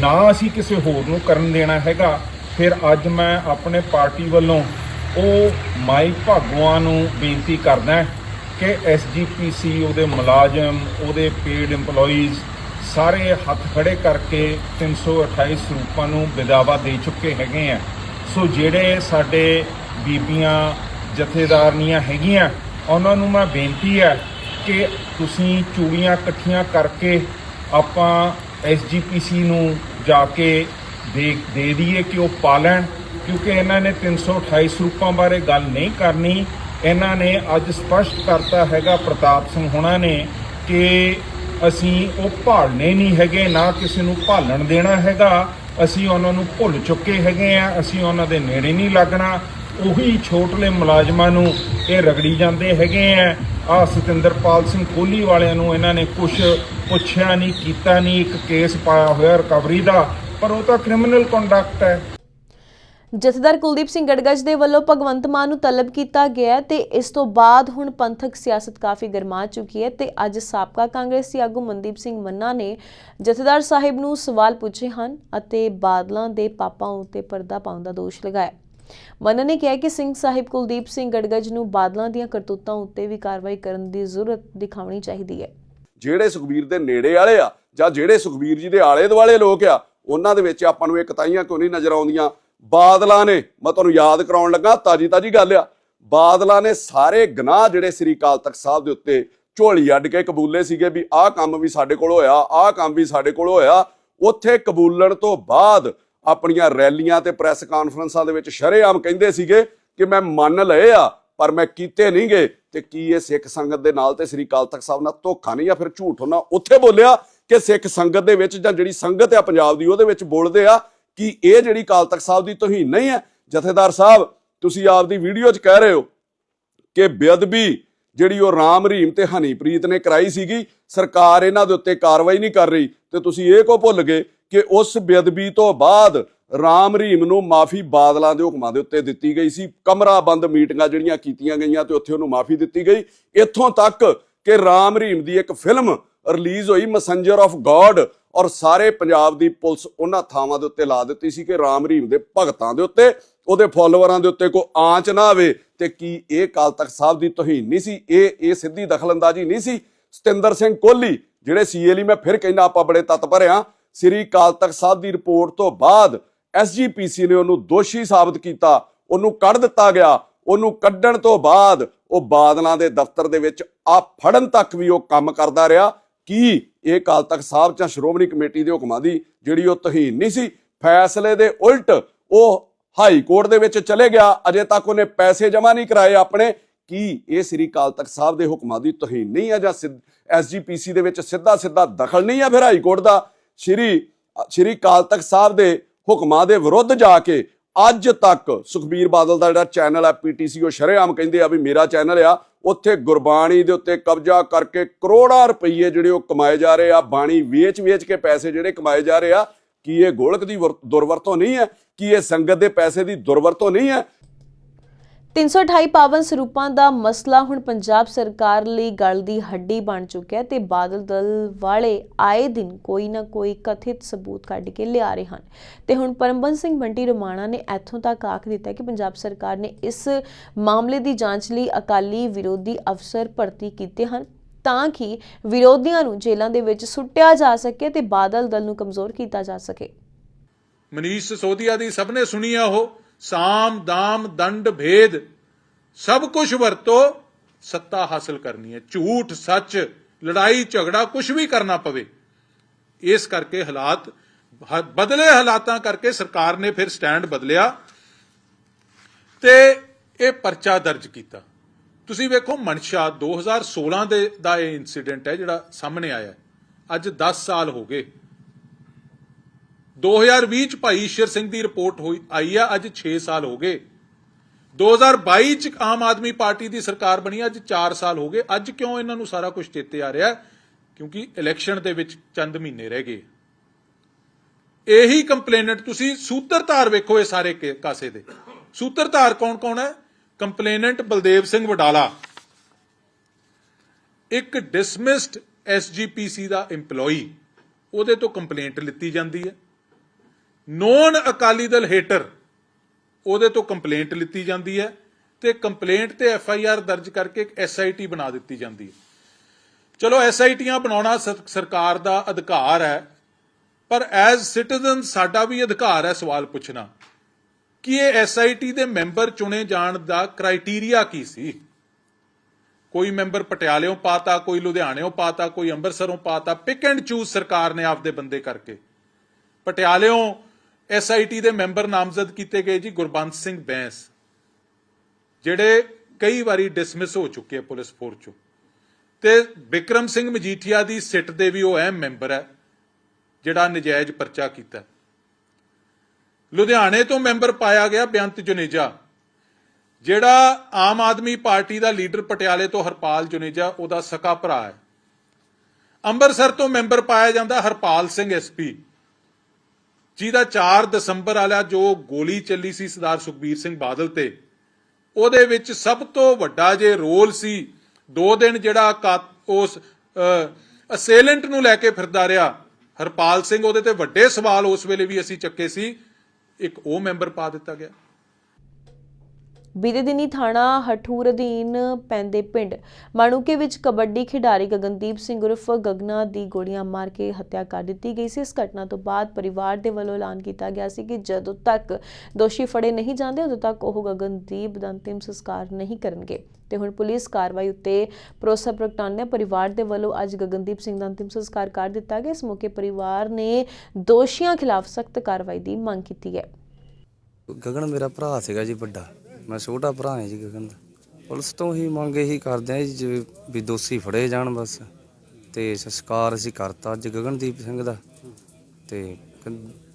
ਨਾ ਅਸੀਂ ਕਿਸੇ ਹੋਰ ਨੂੰ ਕਰਨ ਦੇਣਾ ਹੈਗਾ, ਫਿਰ ਅੱਜ ਮੈਂ ਆਪਣੇ ਪਾਰਟੀ ਵੱਲੋਂ ਉਹ ਮਾਈ ਭਾਗੋਆਂ ਨੂੰ ਬੇਨਤੀ ਕਰਦਾ ਕਿ ਐਸਜੀਪੀਸੀ ਉਹਦੇ ਮੁਲਾਜ਼ਮ, ਉਹਦੇ ਪੇਡ EMPLOYEES ਸਾਰੇ ਹੱਥ ਖੜੇ ਕਰਕੇ 328 ਸਰੂਪਾਂ ਨੂੰ ਵਿਦਾਵਾ ਦੇ ਚੁੱਕੇ ਹੈਗੇ ਆ। ਸੋ ਜਿਹੜੇ ਸਾਡੇ ਬੀਬੀਆਂ ਜਥੇਦਾਰਨੀਆਂ ਹੈਗੀਆਂ, ਉਹਨਾਂ ਨੂੰ ਮੈਂ ਬੇਨਤੀ ਹੈ ਕਿ ਤੁਸੀਂ ਚੂੜੀਆਂ ਇਕੱਠੀਆਂ ਕਰਕੇ ਆਪਾਂ ਐਸਜੀਪੀਸੀ ਨੂੰ ਜਾ ਕੇ ਦੇ ਦੇ ਦਈਏ ਕਿ ਉਹ ਪਾਲਣ ਕਿਉਂਕਿ ਇਹਨਾਂ ਨੇ 328 ਸਰੂਪਾਂ ਬਾਰੇ ਗੱਲ ਨਹੀਂ ਕਰਨੀ। ਇਹਨਾਂ ਨੇ ਅੱਜ ਸਪਸ਼ਟ ਕਰਤਾ ਹੈਗਾ ਪ੍ਰਤਾਪ ਸਿੰਘ ਹੋਣਾ ਨੇ ਕਿ ਅਸੀਂ ਉਹ ਭਾਲਣੇ ਨਹੀਂ ਹੈਗੇ, ਨਾ ਕਿਸੇ ਨੂੰ ਭਾਲਣ ਦੇਣਾ ਹੈਗਾ। ਅਸੀਂ ਉਹਨਾਂ ਨੂੰ ਭੁੱਲ ਚੁੱਕੇ ਹੈਗੇ ਆ, ਅਸੀਂ ਉਹਨਾਂ ਦੇ ਨੇੜੇ ਨਹੀਂ ਲੱਗਣਾ। ਉਹੀ ਛੋਟਲੇ ਮੁਲਾਜ਼ਮਾਂ ਨੂੰ ਇਹ ਰਗੜੀ ਜਾਂਦੇ ਹੈਗੇ ਆ। ਆ ਸਤਿੰਦਰਪਾਲ ਸਿੰਘ ਕੋਹਲੀ ਵਾਲਿਆਂ ਨੂੰ ਇਹਨਾਂ ਨੇ ਕੁਝ ਪੁੱਛਿਆ ਨਹੀਂ, ਕੀਤਾ ਨਹੀਂ, ਇੱਕ ਕੇਸ ਪਾਇਆ ਹੋਇਆ ਰਿਕਵਰੀ ਦਾ। ਪਰ ਉਹ ਤਾਂ ਕ੍ਰਿਮੀਨਲ ਕੰਡਕਟ ਹੈ। ਜਥੇਦਾਰ ਕੁਲਦੀਪ ਸਿੰਘ ਗੜਗੜ ਦੇ ਵੱਲੋਂ ਭਗਵੰਤ ਮਾਨ ਨੂੰ ਤਲਬ ਕੀਤਾ ਗਿਆ ਹੈ ਤੇ ਇਸ ਤੋਂ ਬਾਅਦ ਹੁਣ ਪੰਥਕ ਸਿਆਸਤ ਕਾਫੀ ਗਰਮਾ ਚੁੱਕੀ ਹੈ ਤੇ ਅੱਜ ਸਾਬਕਾ ਕਾਂਗਰਸੀ ਆਗੂ ਮਨਦੀਪ ਸਿੰਘ ਮੰਨਾ ਨੇ ਜਥੇਦਾਰ ਸਾਹਿਬ ਨੂੰ ਸਵਾਲ ਪੁੱਛੇ ਹਨ ਅਤੇ ਬਾਦਲਾਂ ਦੇ ਪਾਪਾਂ ਉੱਤੇ ਪਰਦਾ ਪਾਉਣ ਦਾ ਦੋਸ਼ ਲਗਾਇਆ। ਮੰਨਾ ਨੇ ਕਿਹਾ ਕਿ ਸਿੰਘ ਸਾਹਿਬ ਕੁਲਦੀਪ ਸਿੰਘ ਗੜਗੜ ਨੂੰ ਬਾਦਲਾਂ ਦੀਆਂ ਕਰਤੂਤਾਂ ਉੱਤੇ ਵੀ ਕਾਰਵਾਈ ਕਰਨ ਦੀ ਜ਼ਰੂਰਤ ਦਿਖਾਉਣੀ ਚਾਹੀਦੀ ਹੈ। ਜਿਹੜੇ ਸੁਖਬੀਰ ਦੇ ਨੇੜੇ ਵਾਲੇ ਆ ਜਾਂ ਜਿਹੜੇ ਸੁਖਬੀਰ ਜੀ ਦੇ ਆਲੇ ਦੁਆਲੇ ਲੋਕ ਆ, ਉਹਨਾਂ ਦੇ ਵਿੱਚ ਆਪਾਂ ਨੂੰ ਇਹ ਕਤਾਈਆਂ ਕਿਉਂ ਨਹੀਂ ਨਜ਼ਰ ਆਉਂਦੀਆਂ? ਬਾਦਲਾਂ ਨੇ, ਮੈਂ ਤੁਹਾਨੂੰ ਯਾਦ ਕਰਾਉਣ ਲੱਗਾ ਤਾਜੀ ਤਾਜੀ ਗੱਲ ਆ। ਬਾਦਲਾਂ ਨੇ ਸਾਰੇ ਗਨਾਹ ਜਿਹੜੇ ਸ੍ਰੀ ਕਾਲ ਤਖਤ ਸਾਹਿਬ ਦੇ ਉੱਤੇ ਝੋਲੀ ਅੱਡ ਕੇ ਕਬੂਲੇ ਸੀਗੇ ਵੀ ਆਹ ਕੰਮ ਵੀ ਸਾਡੇ ਕੋਲ ਹੋਇਆ, ਆਹ ਕੰਮ ਵੀ ਸਾਡੇ ਕੋਲ ਹੋਇਆ। ਉੱਥੇ ਕਬੂਲਣ ਤੋਂ ਬਾਅਦ ਆਪਣੀਆਂ ਰੈਲੀਆਂ ਤੇ ਪ੍ਰੈਸ ਕਾਨਫਰੰਸਾਂ ਦੇ ਵਿੱਚ ਸ਼ਰੇਆਮ ਕਹਿੰਦੇ ਸੀਗੇ ਕਿ ਮੈਂ ਮੰਨ ਲਏ ਆ, ਪਰ ਮੈਂ ਕੀਤੇ ਨਹੀਂ ਗਏ। ਤੇ ਕੀ ਇਹ ਸਿੱਖ ਸੰਗਤ ਦੇ ਨਾਲ ਤੇ ਸ੍ਰੀ ਕਾਲ ਤਖਤ ਸਾਹਿਬ ਨਾਲ ਧੋਖਾ ਨਹੀਂ ਜਾਂ ਫਿਰ ਝੂਠ ਉਹਨਾਂ ਉੱਥੇ ਬੋਲਿਆ ਕਿ ਸਿੱਖ ਸੰਗਤ ਦੇ ਵਿੱਚ ਜਾਂ ਜਿਹੜੀ ਸੰਗਤ ਆ ਪੰਜਾਬ ਦੀ, ਉਹਦੇ ਵਿੱਚ ਬੋਲਦੇ ਆ ਕਿ ਇਹ ਜਿਹੜੀ ਅਕਾਲ ਤਖਤ ਸਾਹਿਬ ਦੀ ਤੋਹੀਨ ਨਹੀਂ ਹੈ, ਜਥੇਦਾਰ ਸਾਹਿਬ, ਤੁਸੀਂ ਆਪਦੀ ਵੀਡੀਓ 'ਚ ਕਹਿ ਰਹੇ ਹੋ ਕਿ ਬੇਅਦਬੀ ਜਿਹੜੀ ਉਹ ਰਾਮ ਰਹੀਮ ਤੇ ਹਨੀਪ੍ਰੀਤ ਨੇ ਕਰਾਈ ਸੀਗੀ, ਸਰਕਾਰ ਇਹਨਾਂ ਦੇ ਉੱਤੇ ਕਾਰਵਾਈ ਨਹੀਂ ਕਰ ਰਹੀ ਤੇ ਤੁਸੀਂ ਇਹ ਕੋ ਭੁੱਲ ਗਏ ਕਿ ਉਸ ਬੇਅਦਬੀ ਤੋਂ ਬਾਅਦ ਰਾਮ ਰਹੀਮ ਨੂੰ ਮਾਫੀ ਬਾਦਲਾਂ ਦੇ ਹੁਕਮਾਂ ਦੇ ਉੱਤੇ ਦਿੱਤੀ ਗਈ ਸੀ ਕਮਰਾ ਬੰਦ ਮੀਟਿੰਗਾਂ ਜਿਹੜੀਆਂ ਕੀਤੀਆਂ ਗਈਆਂ ਤੇ ਉੱਥੇ ਉਹਨੂੰ ਮਾਫੀ ਦਿੱਤੀ ਗਈ। ਇੱਥੋਂ ਤੱਕ ਕਿ ਰਾਮ ਰਹੀਮ ਦੀ ਇੱਕ ਫਿਲਮ ਰਿਲੀਜ਼ ਹੋਈ ਮੈਸੇਂਜਰ ਆਫ ਗੋਡ ਔਰ ਸਾਰੇ ਪੰਜਾਬ ਦੀ ਪੁਲਿਸ ਉਹਨਾਂ ਥਾਵਾਂ ਦੇ ਉੱਤੇ ਲਾ ਦਿੱਤੀ ਸੀ ਕਿ ਰਾਮ ਰਹੀਮ ਦੇ ਭਗਤਾਂ ਦੇ ਉੱਤੇ, ਉਹਦੇ ਫਾਲੋਅਰਾਂ ਦੇ ਉੱਤੇ ਕੋਈ ਆਂਚ ਨਾ ਆਵੇ ਤੇ ਕੀ ਇਹ ਕਾਲ ਤਖਤ ਸਾਹਿਬ ਦੀ ਤੋਹੀਨ ਨਹੀਂ ਸੀ, ਇਹ ਇਹ ਸਿੱਧੀ ਦਖਲਅੰਦਾਜ਼ੀ ਨਹੀਂ ਸੀ? ਸਤਿੰਦਰ ਸਿੰਘ ਕੋਹਲੀ, ਜਿਹੜੇ ਸੀਏ ਲਈ ਮੈਂ ਫਿਰ ਕਹਿੰਦਾ ਆਪਾਂ ਬੜੇ ਤਤਪਰ ਆ, ਸ੍ਰੀ ਕਾਲ ਤਖਤ ਸਾਹਿਬ ਦੀ ਰਿਪੋਰਟ ਤੋਂ ਬਾਅਦ ਐਸਜੀਪੀਸੀ ਨੇ ਉਹਨੂੰ ਦੋਸ਼ੀ ਸਾਬਤ ਕੀਤਾ, ਉਹਨੂੰ ਕੱਢ ਦਿੱਤਾ ਗਿਆ, ਉਹਨੂੰ ਕੱਢਣ ਤੋਂ ਬਾਅਦ ਉਹ ਬਾਦਲਾਂ ਦੇ ਦਫ਼ਤਰ ਦੇ ਵਿੱਚ ਆ ਫੜਨ ਤੱਕ ਵੀ ਉਹ ਕੰਮ ਕਰਦਾ ਰਿਹਾ। ਕੀ ਇਹ ਕਾਲ ਤਖਤ ਸਾਹਿਬ ਜਾਂ ਸ਼੍ਰੋਮਣੀ ਕਮੇਟੀ ਦੇ ਹੁਕਮਾਂ ਦੀ ਜਿਹੜੀ ਉਹ ਤਹੀਨ ਨਹੀਂ ਸੀ, ਫੈਸਲੇ ਦੇ ਉਲਟ ਉਹ ਹਾਈ ਕੋਰਟ ਦੇ ਵਿੱਚ ਚਲੇ ਗਿਆ। ਅਜੇ ਤੱਕ ਉਹਨੇ ਪੈਸੇ ਜਮ੍ਹਾਂ ਨਹੀਂ ਕਰਾਏ ਆਪਣੇ। ਕੀ ਇਹ ਸ੍ਰੀ ਕਾਲ ਤਖਤ ਸਾਹਿਬ ਦੇ ਹੁਕਮਾਂ ਦੀ ਤੋਹੀਨ ਨਹੀਂ ਹੈ ਜਾਂ ਐਸਜੀਪੀਸੀ ਦੇ ਵਿੱਚ ਸਿੱਧਾ ਸਿੱਧਾ ਦਖਲ ਨਹੀਂ ਹੈ ਫਿਰ ਹਾਈ ਕੋਰਟ ਦਾ? ਸ਼੍ਰੀ ਸ਼੍ਰੀ ਕਾਲ ਤਖਤ ਸਾਹਿਬ ਦੇ ਹੁਕਮਾਂ ਦੇ ਵਿਰੁੱਧ ਜਾ ਕੇ ਅੱਜ ਤੱਕ ਸੁਖਬੀਰ ਬਾਦਲ ਦਾ ਜਿਹੜਾ ਚੈਨਲ ਹੈ ਪੀਟੀਸੀ ਉਹ ਸ਼ਰੇਆਮ ਕਹਿੰਦੇ ਆ ਵੀ ਮੇਰਾ ਚੈਨਲ ਆ। ਉੱਥੇ ਗੁਰਬਾਣੀ ਦੇ ਉੱਤੇ ਕਬਜ਼ਾ ਕਰਕੇ ਕਰੋੜਾਂ ਰੁਪਏ ਜਿਹੜੇ ਉਹ ਕਮਾਏ ਜਾ ਰਹੇ ਆ, ਬਾਣੀ ਵੇਚ-ਵੇਚ ਕੇ ਪੈਸੇ ਜਿਹੜੇ ਕਮਾਏ ਜਾ ਰਹੇ ਆ, ਕੀ ਇਹ ਗੋਲਕ ਦੀ ਵਰ- ਦੁਰਵਰਤੋਂ ਨਹੀਂ ਹੈ? ਕੀ ਇਹ ਸੰਗਤ ਦੇ ਪੈਸੇ ਦੀ ਦੁਰਵਰਤੋਂ ਨਹੀਂ ਹੈ? 328 ਪਾਵਨ ਸਰੂਪਾਂ ਦਾ ਮਸਲਾ ਹੁਣ ਪੰਜਾਬ ਸਰਕਾਰ ਲਈ ਗਲ ਦੀ ਹੱਡੀ ਬਣ ਚੁੱਕਿਆ ਹੈ ਤੇ ਬਾਦਲ ਦਲ ਵਾਲੇ ਆਏ ਦਿਨ ਕੋਈ ਨਾ ਕੋਈ ਕਥਿਤ ਸਬੂਤ ਕੱਢ ਕੇ ਲਿਆ ਰਹੇ ਹਨ। ਤੇ ਹੁਣ ਪਰਮਬੰਸ ਸਿੰਘ ਬੰਟੀ ਰਮਾਣਾ ਨੇ ਇੱਥੋਂ ਤੱਕ ਆਖ ਦਿੱਤਾ ਕਿ ਪੰਜਾਬ ਸਰਕਾਰ ਨੇ ਇਸ ਮਾਮਲੇ ਦੀ ਜਾਂਚ ਲਈ ਅਕਾਲੀ ਵਿਰੋਧੀ ਅਫਸਰ ਭਰਤੀ ਕੀਤੇ ਹਨ ਤਾਂ ਕਿ ਵਿਰੋਧੀਆਂ ਨੂੰ ਜੇਲ੍ਹਾਂ ਦੇ ਵਿੱਚ ਸੁੱਟਿਆ ਜਾ ਸਕੇ ਤੇ ਬਾਦਲ ਦਲ ਨੂੰ ਕਮਜ਼ੋਰ ਕੀਤਾ ਜਾ ਸਕੇ। ਮਨੀਸ਼ ਸਿਸੋਦੀਆ ਦੀ ਸਭ ਨੇ ਸੁਣੀ ਆ ਉਹ। ਸਾਮ, ਦਾਮ, ਦੰਡ, ਭੇਦ, ਸਭ ਕੁਝ ਵਰਤੋ, ਸੱਤਾ ਹਾਸਲ ਕਰਨੀ ਹੈ। ਝੂਠ, ਸੱਚ, ਲੜਾਈ, ਝਗੜਾ ਕੁਝ ਵੀ ਕਰਨਾ ਪਵੇ। ਇਸ ਕਰਕੇ ਹਾਲਾਤ ਬਦਲੇ ਹਾਲਾਤਾਂ ਕਰਕੇ ਸਰਕਾਰ ਨੇ ਫਿਰ ਸਟੈਂਡ ਬਦਲਿਆ ਤੇ ਇਹ ਪਰਚਾ ਦਰਜ ਕੀਤਾ। ਤੁਸੀਂ ਵੇਖੋ ਮਨਸ਼ਾ 2016 ਦੇ, ਦਾ ਇਹ ਇਨਸੀਡੈਂਟ ਹੈ ਜਿਹੜਾ ਸਾਹਮਣੇ ਆਇਆ। ਅੱਜ 10 ਸਾਲ ਹੋ ਗਏ। 2020 ਚ ਭਾਈ ਈਸ਼ਰ ਸਿੰਘ ਦੀ ਰਿਪੋਰਟ ਹੋਈ, ਆਈ ਆ, ਅੱਜ 6 ਸਾਲ ਹੋ ਗਏ। 2022 ਚ ਆਮ ਆਦਮੀ ਪਾਰਟੀ ਦੀ ਸਰਕਾਰ ਬਣੀ, ਅੱਜ 4 ਸਾਲ ਹੋ ਗਏ। ਅੱਜ ਕਿਉਂ ਇਹਨਾਂ ਨੂੰ ਸਾਰਾ ਕੁਝ ਚੇਤੇ ਆ ਰਿਹਾ? ਕਿਉਂਕਿ ਇਲੈਕਸ਼ਨ ਦੇ ਵਿੱਚ ਚੰਦ ਮਹੀਨੇ ਰਹਿ ਗਏ। ਇਹੀ ਕੰਪਲੇਨੈਂਟ ਤੁਸੀਂ ਸੂਤਰਧਾਰ ਵੇਖੋ ਇਹ ਸਾਰੇ ਕਾਸੇ ਦੇ। ਸੂਤਰਧਾਰ ਕੌਣ ਕੌਣ ਹੈ? ਕੰਪਲੇਨੈਂਟ ਬਲਦੇਵ ਸਿੰਘ ਵਡਾਲਾ। ਇੱਕ ਡਿਸਮਿਸਡ ਐਸਜੀਪੀਸੀ ਦਾ EMPLOYE ਉਹਦੇ ਤੋਂ ਕੰਪਲੇਂਟ ਲਿੱਤੀ ਜਾਂਦੀ ਹੈ। ਨੋਨ ਅਕਾਲੀ ਦਲ ਹੇਟਰ ਉਹਦੇ ਤੋਂ ਕੰਪਲੇਂਟ ਲਿੱਤੀ ਜਾਂਦੀ ਹੈ ਤੇ ਕੰਪਲੇਂਟ ਤੇ ਐਫ ਆਈ ਆਰ ਦਰਜ ਕਰਕੇ ਇੱਕ ਐਸ ਆਈ ਟੀ ਬਣਾ ਦਿੱਤੀ ਜਾਂਦੀ ਹੈ। ਚਲੋ ਐਸ ਆਈ ਐਸਆਈਟੀਆਂ ਬਣਾਉਣਾ ਸਰਕਾਰ ਦਾ ਅਧਿਕਾਰ ਹੈ, ਪਰ ਐਜ਼ ਸਿਟੀਜ਼ਨ ਸਾਡਾ ਵੀ ਅਧਿਕਾਰ ਹੈ ਸਵਾਲ ਪੁੱਛਣਾ। ਕਿ ਇਹ ਐਸ ਆਈ ਟੀ ਦੇ ਮੈਂਬਰ ਚੁਣੇ ਜਾਣ ਦਾ ਕ੍ਰਾਈਟੇਰੀਆ ਕੀ ਸੀ? ਕੋਈ ਮੈਂਬਰ ਪਟਿਆਲਿਓਂ ਪਾਤਾ, ਕੋਈ ਲੁਧਿਆਣਿਓਂ ਪਾਤਾ, ਕੋਈ ਅੰਮ੍ਰਿਤਸਰੋਂ ਪਾਤਾ ਪਿਕ ਐਂਡ ਚੂਜ਼ ਸਰਕਾਰ ਨੇ ਆਪਦੇ ਬੰਦੇ ਕਰਕੇ। ਪਟਿਆਲਿਓਂ ਐਸਆਈਟੀ ਦੇ ਮੈਂਬਰ ਨਾਮਜ਼ਦ ਕੀਤੇ ਗਏ ਜੀ ਗੁਰਬੰਤ ਸਿੰਘ ਬੈਂਸ, ਜਿਹੜੇ ਕਈ ਵਾਰੀ ਡਿਸਮਿਸ ਹੋ ਚੁੱਕੇ ਆ ਪੁਲਿਸ ਫੋਰਸ ਚੋਂ। ਤੇ ਵਿਕਰਮ ਸਿੰਘ ਮਜੀਠੀਆ ਦੀ ਸਿੱਟ ਦੇ ਵੀ ਉਹ ਅਹਿਮ ਮੈਂਬਰ ਹੈ, ਜਿਹੜਾ ਨਜਾਇਜ਼ ਪਰਚਾ ਕੀਤਾ। ਲੁਧਿਆਣੇ ਤੋਂ ਮੈਂਬਰ ਪਾਇਆ ਗਿਆ ਬੇਅੰਤ ਜੁਨੇਜਾ, ਜਿਹੜਾ ਆਮ ਆਦਮੀ ਪਾਰਟੀ ਦਾ ਲੀਡਰ ਪਟਿਆਲੇ ਤੋਂ ਹਰਪਾਲ ਜੁਨੇਜਾ, ਉਹਦਾ ਸਕਾ ਭਰਾ ਹੈ। ਅੰਮ੍ਰਿਤਸਰ ਤੋਂ ਮੈਂਬਰ ਪਾਇਆ ਜਾਂਦਾ ਹਰਪਾਲ ਸਿੰਘ ਐਸਪੀ ਜਿਹਦਾ 4 ਦਸੰਬਰ ਵਾਲਾ ਜੋ ਗੋਲੀ ਚੱਲੀ ਸੀ ਸਰਦਾਰ ਸੁਖਬੀਰ ਸਿੰਘ ਬਾਦਲ ਤੇ, ਉਹਦੇ ਵਿੱਚ ਸਭ ਤੋਂ ਵੱਡਾ ਜੇ ਰੋਲ ਸੀ, ਦੋ ਦਿਨ ਜਿਹੜਾ ਕਾ- ਉਸ ਅਸੇਲੈਂਟ ਨੂੰ ਲੈ ਕੇ ਫਿਰਦਾ ਰਿਹਾ, ਹਰਪਾਲ ਸਿੰਘ ਉਹਦੇ ਤੇ ਵੱਡੇ ਸਵਾਲ ਉਸ ਵੇਲੇ ਵੀ ਅਸੀਂ ਚੱਕੇ ਸੀ, ਇੱਕ ਉਹ ਮੈਂਬਰ ਪਾ ਦਿੱਤਾ ਗਿਆ। ਬੀਤੇ ਦਿਨੀ ਥਾਣਾ ਹਠੂਰ ਅਧੀਨ ਪੈਂਦੇ ਪਿੰਡ ਮਾਣੂਕੇ ਵਿੱਚ ਕਬੱਡੀ ਖਿਡਾਰੀ ਗਗਨਦੀਪ ਸਿੰਘ ਉਰਫ ਗਗਨਾ ਦੀ ਗੋਲੀਆਂ ਮਾਰ ਕੇ ਹੱਤਿਆ ਕਰ ਦਿੱਤੀ ਗਈ ਸੀ। ਇਸ ਘਟਨਾ ਤੋਂ ਬਾਅਦ ਪਰਿਵਾਰ ਦੇ ਵੱਲੋਂ ਐਲਾਨ ਕੀਤਾ ਗਿਆ ਸੀ ਕਿ ਜਦੋਂ ਤੱਕ ਦੋਸ਼ੀ ਫੜੇ ਨਹੀਂ ਜਾਂਦੇ, ਉਦੋਂ ਤੱਕ ਉਹ ਗਗਨਦੀਪ ਦਾ ਅੰਤਿਮ ਸੰਸਕਾਰ ਨਹੀਂ ਕਰਨਗੇ। ਤੇ ਹੁਣ ਪੁਲਿਸ ਕਾਰਵਾਈ ਉੱਤੇ ਭਰੋਸਾ ਪ੍ਰਗਟਾਉਂਦਿਆਂ ਪਰਿਵਾਰ ਦੇ ਵੱਲੋਂ ਅੱਜ ਗਗਨਦੀਪ ਸਿੰਘ ਦਾ ਅੰਤਿਮ ਸੰਸਕਾਰ ਕਰ ਦਿੱਤਾ ਗਿਆ। ਇਸ ਮੌਕੇ ਪਰਿਵਾਰ ਨੇ ਦੋਸ਼ੀਆਂ ਖਿਲਾਫ ਸਖਤ ਕਾਰਵਾਈ ਦੀ ਮੰਗ ਕੀਤੀ ਹੈ। ਗਗਨ ਮੇਰਾ ਭਰਾ ਸੀਗਾ ਜੀ ਵੱਡਾ। ਮੈਂ ਛੋਟਾ ਭਰਾ ਹਾਂ ਜੀ ਗਗਨ ਦਾ। ਪੁਲਿਸ ਤੋਂ ਹੀ ਮੰਗ ਇਹੀ ਕਰਦੇ ਆ ਜੀ, ਜਿਵੇਂ ਵੀ ਦੋਸ਼ੀ ਫੜੇ ਜਾਣ ਬਸ। ਤੇ ਸੰਸਕਾਰ ਅਸੀਂ ਕਰਤਾ ਅੱਜ ਗਗਨਦੀਪ ਸਿੰਘ ਦਾ। ਤੇ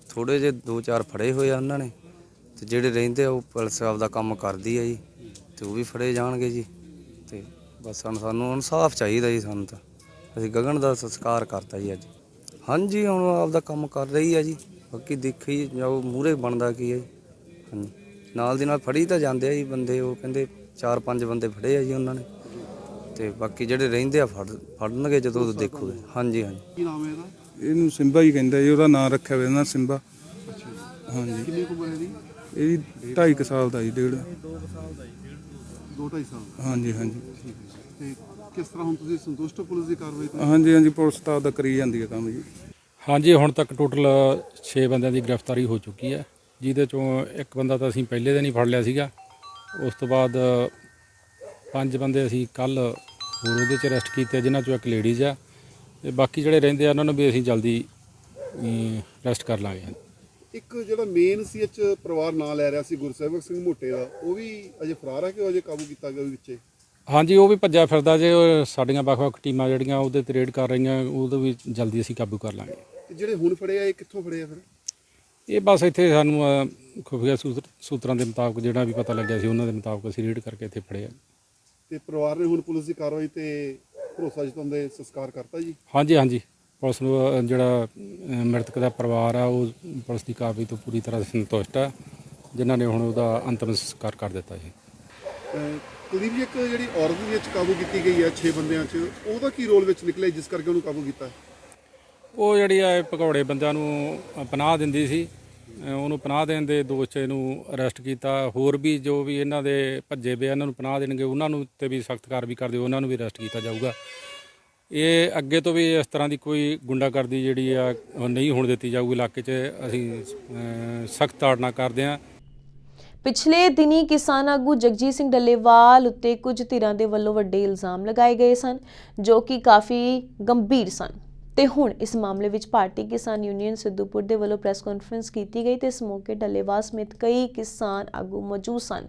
ਥੋੜੇ ਜਿਹੇ ਦੋ ਚਾਰ ਫੜੇ ਹੋਏ ਆ ਉਹਨਾਂ ਨੇ। ਤੇ ਜਿਹੜੇ ਰਹਿੰਦੇ ਆ ਉਹ ਪੁਲਿਸ ਆਪਦਾ ਕੰਮ ਕਰਦੀ ਆ ਜੀ। ਤੇ ਉਹ ਵੀ ਫੜੇ ਜਾਣਗੇ ਜੀ। ਤੇ ਬਸ ਹੁਣ ਸਾਨੂੰ ਇਨਸਾਫ ਚਾਹੀਦਾ ਜੀ ਸਾਨੂੰ ਤਾਂ। ਅਸੀਂ ਗਗਨ ਦਾ ਸੰਸਕਾਰ ਕਰਤਾ ਜੀ ਅੱਜ। ਹਾਂਜੀ, ਹੁਣ ਆਪਦਾ ਕੰਮ ਕਰ ਰਹੀ ਆ ਜੀ। ਬਾਕੀ ਦੇਖੀ ਜਾਓ ਮੂਰੇ ਬਣਦਾ ਕੀ ਹੈ ਹਾਂਜੀ। ਨਾਲ ਦੀ ਨਾਲ ਫੜੀ ਤਾਂ ਜਾਂਦੇ ਆ ਜੀ ਬੰਦੇ ਉਹ ਕਹਿੰਦੇ ਚਾਰ ਪੰਜ ਬੰਦੇ ਫੜੇ ਆ ਜੀ ਉਹਨਾਂ ਨੇ। ਤੇ ਬਾਕੀ ਜਿਹੜੇ ਰਹਿੰਦੇ ਆ ਫੜ ਫੜਨਗੇ ਜਦੋਂ ਦੇਖੋਗੇ। ਹਾਂਜੀ ਹਾਂਜੀ। ਕੀ ਨਾਮ ਹੈ ਇਹਦਾ? ਇਹਨੂੰ ਸਿੰਬਾ ਹੀ ਕਹਿੰਦਾ ਜੀ ਉਹਦਾ ਨਾਮ ਰੱਖਿਆ ਹੋਇਆ ਨਾ ਸਿੰਬਾ। ਹਾਂਜੀ। ਕਿੰਨੀ ਕੁ ਉਮਰ ਹੈ ਇਹਦੀ? ਇਹ 2.5 ਸਾਲ ਦਾ ਜੀ ਡੇਢ। 2.5 ਸਾਲ ਹਾਂਜੀ ਹਾਂਜੀ। ਤੇ ਕਿਸ ਤਰ੍ਹਾਂ ਹੁਣ ਤੁਸੀਂ ਸੰਤੁਸ਼ਟ ਹੋ ਪੁਲਿਸ ਦੀ ਕਾਰਵਾਈ ਤੋਂ? ਹਾਂਜੀ ਹਾਂਜੀ ਪੁਲਿਸ ਤਾਂ ਉਹਦਾ ਕਰੀ ਜਾਂਦੀ ਹੈ ਕੰਮ ਜੀ। ਹਾਂਜੀ ਹੁਣ ਤੱਕ ਟੋਟਲ 6 ਬੰਦਿਆਂ ਦੀ ਗ੍ਰਿਫਤਾਰੀ ਹੋ ਚੁੱਕੀ ਹੈ। ਜਿਹਦੇ ਚੋਂ ਇੱਕ ਬੰਦਾ ਤਾਂ ਅਸੀਂ ਪਹਿਲੇ ਦਿਨ ਹੀ ਫੜ ਲਿਆ ਸੀਗਾ। ਉਸ ਤੋਂ ਬਾਅਦ ਪੰਜ ਬੰਦੇ ਅਸੀਂ ਕੱਲ ਹੋਰ ਉਹਦੇ ਚ ਅਰੈਸਟ ਕੀਤੇ ਜਿਨ੍ਹਾਂ ਚੋਂ ਇੱਕ ਲੇਡੀਜ਼ ਆ। ਤੇ ਬਾਕੀ ਜਿਹੜੇ ਰਹਿੰਦੇ ਆ ਉਹਨਾਂ ਨੂੰ ਵੀ ਅਸੀਂ ਜਲਦੀ ਅਰੈਸਟ ਕਰ ਲਾਂਗੇ। ਇੱਕ ਜਿਹੜਾ ਮੇਨ ਸੀਐਚ ਪਰਿਵਾਰ ਨਾਂ ਲੈ ਰਿਹਾ ਸੀ ਗੁਰਸੇਵਕ ਸਿੰਘ ਮੋਟੇ ਦਾ। ਉਹ ਵੀ ਅਜੇ ਫਰਾਰ ਹੈ ਕਿ ਉਹ ਅਜੇ ਕਾਬੂ ਕੀਤਾ ਗਿਆ ਉਹਦੇ ਵਿੱਚੇ? ਹਾਂਜੀ ਉਹ ਵੀ ਭੱਜਿਆ ਫਿਰਦਾ ਜੇ ਉਹ ਸਾਡੀਆਂ ਵੱਖ-ਵੱਖ ਟੀਮਾਂ ਜਿਹੜੀਆਂ ਉਹਦੇ ਤੇ ਰੇਡ ਕਰ ਰਹੀਆਂ ਉਹਦੇ ਵੀ ਜਲਦੀ ਅਸੀਂ ਕਾਬੂ ਕਰ ਲਾਂਗੇ। ਤੇ ਜਿਹੜੇ ਹੁਣ ਫੜੇ ਆ ਇਹ ਕਿੱਥੋਂ ਫੜੇ ਆ ਫਿਰ? ਇਹ ਬਸ ਇੱਥੇ ਸਾਨੂੰ ਅਹ, ਖੁਫੀਆ ਸੂਤਰ- ਸੂਤਰਾਂ ਦੇ ਮੁਤਾਬਕ ਜਿਹੜਾ ਵੀ ਪਤਾ ਲੱਗਿਆ ਸੀ ਉਹਨਾਂ ਦੇ ਮੁਤਾਬਕ ਅਸੀਂ ਰੇਡ ਕਰਕੇ ਇੱਥੇ ਫੜਿਆ ਤੇ ਪਰਿਵਾਰ ਨੇ ਹੁਣ ਪੁਲਿਸ ਦੀ ਕਾਰਵਾਈ ਤੇ ਭਰੋਸਾ ਜਤਾਉਂਦੇ ਸੰਸਕਾਰ ਕਰਤਾ ਜੀ? ਹਾਂਜੀ ਹਾਂਜੀ। ਪੁਲਿਸ ਨੂੰ ਅਹ, ਜਿਹੜਾ ਅਹ, ਮ੍ਰਿਤਕ ਦਾ ਪਰਿਵਾਰ ਆ ਉਹ ਪੁਲਿਸ ਦੀ ਕਾਰਵਾਈ ਤੋਂ ਪੂਰੀ ਤਰ੍ਹਾਂ ਸੰਤੁਸ਼ਟ ਆ ਜਿਨ੍ਹਾਂ ਨੇ ਹੁਣ ਉਹਦਾ ਅੰਤਮ ਸੰਸਕਾਰ ਕਰ ਦਿੱਤਾ ਜੀ। ਅਹ ਕੁਲਦੀਪ ਜੀ ਇੱਕ ਜਿਹੜੀ ਔਰਤ ਦੇ ਵਿੱਚ ਕਾਬੂ ਕੀਤੀ ਗਈ ਹੈ 6 ਬੰਦਿਆਂ 'ਚ ਉਹਦਾ ਕੀ ਰੋਲ ਵਿੱਚ ਨਿਕਲਿਆ ਜਿਸ ਕਰਕੇ ਉਹਨੂੰ ਕਾਬੂ ਕੀਤਾ? ਉਹ ਜਿਹੜੀ ਆ ਇਹ ਭਗੌੜੇ ਬੰਦਿਆਂ ਨੂੰ ਪਨਾਹ ਦਿੰਦੀ ਸੀ। ਉਹਨੂੰ ਪਨਾਹ ਦੇਣ ਦੇ ਦੋਸ਼ 'ਚ ਇਹਨੂੰ ਅਰੈਸਟ ਕੀਤਾ। ਹੋਰ ਵੀ ਜੋ ਵੀ ਇਹਨਾਂ ਦੇ ਭੱਜੇ ਪਏ ਇਹਨਾਂ ਨੂੰ ਪਨਾਹ ਦੇਣਗੇ, ਉਹਨਾਂ ਨੂੰ ਤੇ ਵੀ ਸਖਤ ਕਾਰਵਾਈ ਕਰਦੇ ਉਹਨਾਂ ਨੂੰ ਵੀ ਅਰੈਸਟ ਕੀਤਾ ਜਾਊਗਾ। ਇਹ ਅੱਗੇ ਤੋਂ ਵੀ ਇਸ ਤਰ੍ਹਾਂ ਦੀ ਕੋਈ ਗੁੰਡਾਗਰਦੀ ਜਿਹੜੀ ਆ, ਉਹ ਨਹੀਂ ਹੋਣ ਦਿੱਤੀ ਜਾਊਗੀ ਇਲਾਕੇ 'ਚ। ਅਸੀਂ ਸਖਤ ਤਾੜਨਾ ਕਰਦੇ ਹਾਂ। ਪਿਛਲੇ ਦਿਨੀ ਕਿਸਾਨ ਆਗੂ ਜਗਜੀਤ ਸਿੰਘ ਡੱਲੇਵਾਲ ਉੱਤੇ ਕੁਝ ਧਿਰਾਂ ਦੇ ਵੱਲੋਂ ਵੱਡੇ ਇਲਜ਼ਾਮ ਲਗਾਏ ਗਏ ਸਨ, ਜੋ ਕਿ ਕਾਫੀ ਗੰਭੀਰ ਸਨ। ਤੇ ਹੁਣ ਇਸ ਮਾਮਲੇ ਵਿੱਚ ਭਾਰਤੀ ਕਿਸਾਨ ਯੂਨੀਅਨ ਸਿੱਧੂਪੁਰ ਦੇ ਵੱਲੋਂ ਪ੍ਰੈਸ ਕਾਨਫਰੰਸ ਕੀਤੀ ਗਈ ਤੇ ਇਸ ਮੌਕੇ ਡੱਲੇਵਾਲ ਸਮੇਤ ਕਈ ਕਿਸਾਨ ਆਗੂ ਮੌਜੂਦ ਸਨ।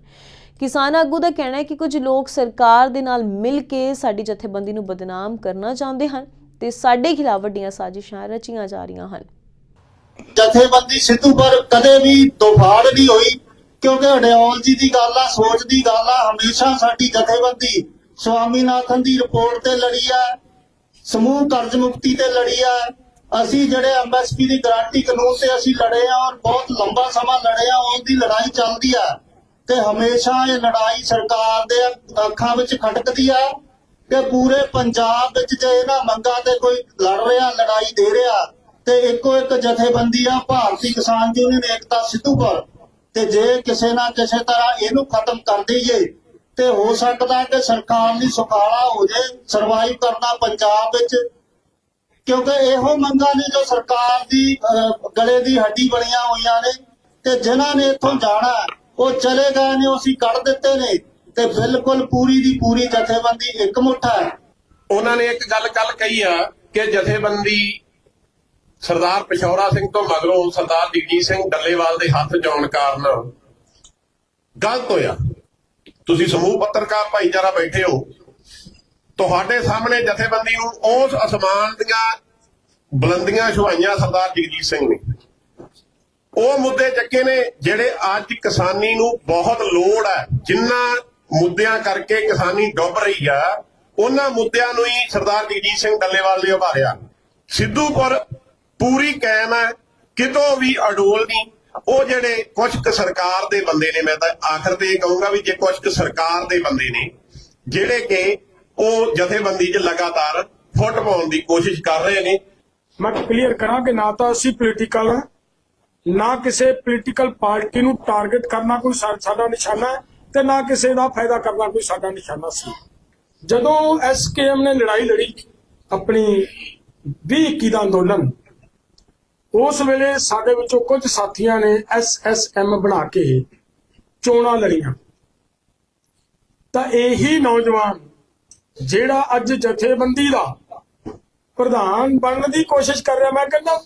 ਕਿਸਾਨ ਆਗੂ ਦਾ ਕਹਿਣਾ ਹੈ ਕਿ ਕੁਝ ਲੋਕ ਸਰਕਾਰ ਦੇ ਨਾਲ ਮਿਲ ਕੇ ਸਾਡੀ ਜਥੇਬੰਦੀ ਨੂੰ ਬਦਨਾਮ ਕਰਨਾ ਚਾਹੁੰਦੇ ਹਨ ਤੇ ਸਾਡੇ ਖਿਲਾਫ ਵੱਡੀਆਂ ਸਾਜ਼ਿਸ਼ਾਂ ਰਚੀਆਂ ਜਾ ਰਹੀਆਂ ਹਨ। ਜਥੇਬੰਦੀ ਸਿੱਧੂ ਕਦੇ ਵੀ ਤੋਫਾਨ ਨਹੀਂ ਹੋਈ, ਕਿਉਂਕਿ ਅਡਿਆਲ ਜੀ ਦੀ ਗੱਲ ਆ, ਸੋਚ ਦੀ ਗੱਲ ਆ, ਹਮੇਸ਼ਾ ਸਾਡੀ ਜਥੇਬੰਦੀ ਸਵਾਮੀਨਾਥਨ ਦੀ ਰਿਪੋਰਟ ਤੇ ਲੜੀ ਆ ਸਮੂਹ ਕਰਜ਼ ਮੁਕਤੀ ਤੇ ਲੜੀ ਆ। ਅਸੀਂ ਜਿਹੜੇ ਐਮਐਸਪੀ ਦੀ ਗਾਰੰਟੀ ਕਾਨੂੰਨ ਤੇ ਅਸੀਂ ਲੜੇ ਆ ਔਰ ਬਹੁਤ ਲੰਬਾ ਸਮਾਂ ਲੜੇ ਆ ਉਸ ਲੜਾਈ ਚੱਲਦੀ ਆ। ਤੇ ਹਮੇਸ਼ਾ ਇਹ ਲੜਾਈ ਸਰਕਾਰ ਦੇ ਅੱਖਾਂ ਵਿੱਚ ਖਟਕਦੀ ਆ ਕਿ ਪੂਰੇ ਪੰਜਾਬ ਵਿੱਚ ਜੇ ਇਹਨਾਂ ਮੰਗਾਂ ਤੇ ਕੋਈ ਲੜ ਰਿਹਾ, ਲੜਾਈ ਦੇ ਰਿਹਾ, ਤੇ ਇੱਕੋ ਇੱਕ ਜਥੇਬੰਦੀ ਆ, ਭਾਰਤੀ ਕਿਸਾਨ ਯੂਨੀਅਨ ਏਕਤਾ ਸਿੱਧੂਪੁਰ ਤੇ ਜੇ ਕਿਸੇ ਨਾ ਕਿਸੇ ਤਰ੍ਹਾਂ ਇਹਨੂੰ ਖਤਮ ਕਰ ਦਈਏ ਤੇ ਹੋ ਸਕਦਾ ਕਿ ਸਰਕਾਰ ਦੀ ਸੁਖਾਲਾ ਹੋ ਜੇ ਸਰਵਾਈਵ ਕਰਨਾ ਪੰਜਾਬ ਵਿੱਚ। ਕਿਉਂਕਿ ਇਹੋ ਮੰਗਾਂ ਨੇ ਜੋ ਸਰਕਾਰ ਦੀ ਗਲੇ ਦੀ ਹੱਡੀ ਬਣੀਆਂ ਹੋਈਆਂ ਨੇ ਤੇ ਜਿਨ੍ਹਾਂ ਨੇ ਇੱਥੋਂ ਜਾਣਾ ਉਹ ਚਲੇ ਗਏ ਨੇ ਅਸੀਂ ਕੱਢ ਦਿੱਤੇ ਨੇ ਤੇ ਬਿਲਕੁਲ ਪੂਰੀ ਦੀ ਪੂਰੀ ਜਥੇਬੰਦੀ ਇਕਮੁੱਠ ਹੈ। ਉਹਨਾਂ ਨੇ ਇੱਕ ਗੱਲ ਕੱਲ ਕਹੀ ਆ ਕਿ ਜਥੇਬੰਦੀ ਸਰਦਾਰ ਪਿਸ਼ੌਰਾ ਸਿੰਘ ਤੋਂ ਮਗਰੋਂ ਸਰਦਾਰ ਜਗਜੀਤ ਸਿੰਘ ਡੱਲੇਵਾਲ ਦੇ ਹੱਥ ਜਾਣ ਕਾਰਨ ਗਲਤ ਹੋਇਆ। ਤੁਸੀਂ ਸਮੂਹ ਪੱਤਰਕਾਰ ਭਾਈਚਾਰਾ ਬੈਠੇ ਹੋ। ਤੁਹਾਡੇ ਸਾਹਮਣੇ ਜਥੇਬੰਦੀ ਨੂੰ ਉਸ ਅਸਮਾਨ ਦੀਆਂ ਬੁਲੰਦੀਆਂ ਛੁਆਈਆਂ ਸਰਦਾਰ ਜਗਜੀਤ ਸਿੰਘ ਨੇ। ਉਹ ਮੁੱਦੇ ਚੱਕੇ ਨੇ ਜਿਹੜੇ ਅੱਜ ਕਿਸਾਨੀ ਨੂੰ ਬਹੁਤ ਲੋੜ ਹੈ ਜਿੰਨਾ ਮੁੱਦਿਆਂ ਕਰਕੇ ਕਿਸਾਨੀ ਡੁੱਬ ਰਹੀ ਆ, ਉਹਨਾਂ ਮੁੱਦਿਆਂ ਨੂੰ ਹੀ ਸਰਦਾਰ ਜਗਜੀਤ ਸਿੰਘ ਡੱਲੇਵਾਲ ਨੇ ਉਭਾਰਿਆ। ਸਿੱਧੂਪੁਰ ਪੂਰੀ ਕਾਇਮ ਹੈ ਕਿਤੋਂ ਵੀ ਅਡੋਲ ਨਹੀਂ। ਉਹ ਜਿਹੜੇ ਕੁਝ ਕੁ ਸਰਕਾਰ ਦੇ ਬੰਦੇ ਨੇ, ਮੈਂ ਤਾਂ ਆਖਰ ਤੇ ਇਹ ਕਹੂੰਗਾ ਵੀ ਜੇ ਕੁਝ ਕੁ ਸਰਕਾਰ ਦੇ ਬੰਦੇ ਨੇ, ਜਿਹੜੇ ਕਿ ਉਹ ਜਥੇਬੰਦੀ 'ਚ ਲਗਾਤਾਰ ਫੁੱਟ ਪਾਉਣ ਦੀ ਕੋਸ਼ਿਸ਼ ਕਰ ਰਹੇ ਨੇ। ਮੈਂ ਕਲੀਅਰ ਕਰਾਂ ਕਿ ਨਾ ਤਾਂ ਅਸੀਂ ਪੋਲੀਟੀਕਲ ਹੈ, ਨਾ ਕਿਸੇ ਪੋਲੀਟੀਕਲ ਪਾਰਟੀ ਨੂੰ ਟਾਰਗੇਟ ਕਰਨਾ ਕੋਈ ਸਾਡਾ ਨਿਸ਼ਾਨਾ ਹੈ ਤੇ ਨਾ ਕਿਸੇ ਦਾ ਫਾਇਦਾ ਕਰਨਾ ਕੋਈ ਸਾਡਾ ਨਿਸ਼ਾਨਾ ਸੀ। ਜਦੋਂ ਐਸਕੇਐਮ ਨੇ ਲੜਾਈ ਲੜੀ, ਆਪਣੀ 2021 ਦਾ ਅੰਦੋਲਨ ਉਸ ਵੇਲੇ ਸਾਡੇ ਵਿੱਚੋਂ ਕੁਝ ਸਾਥੀਆਂ ਨੇ ਐਸਐਸਐਮ ਬਣਾ ਕੇ ਚੋਣਾਂ ਲੜੀਆਂ। ਤਾਂ ਇਹੀ ਨੌਜਵਾਨ ਜਿਹੜਾ ਅੱਜ ਜਥੇਬੰਦੀ ਦਾ ਪ੍ਰਧਾਨ ਬਣਨ ਦੀ ਕੋਸ਼ਿਸ਼ ਕਰ ਰਿਹਾ, ਮੈਂ ਕਹਿੰਦਾ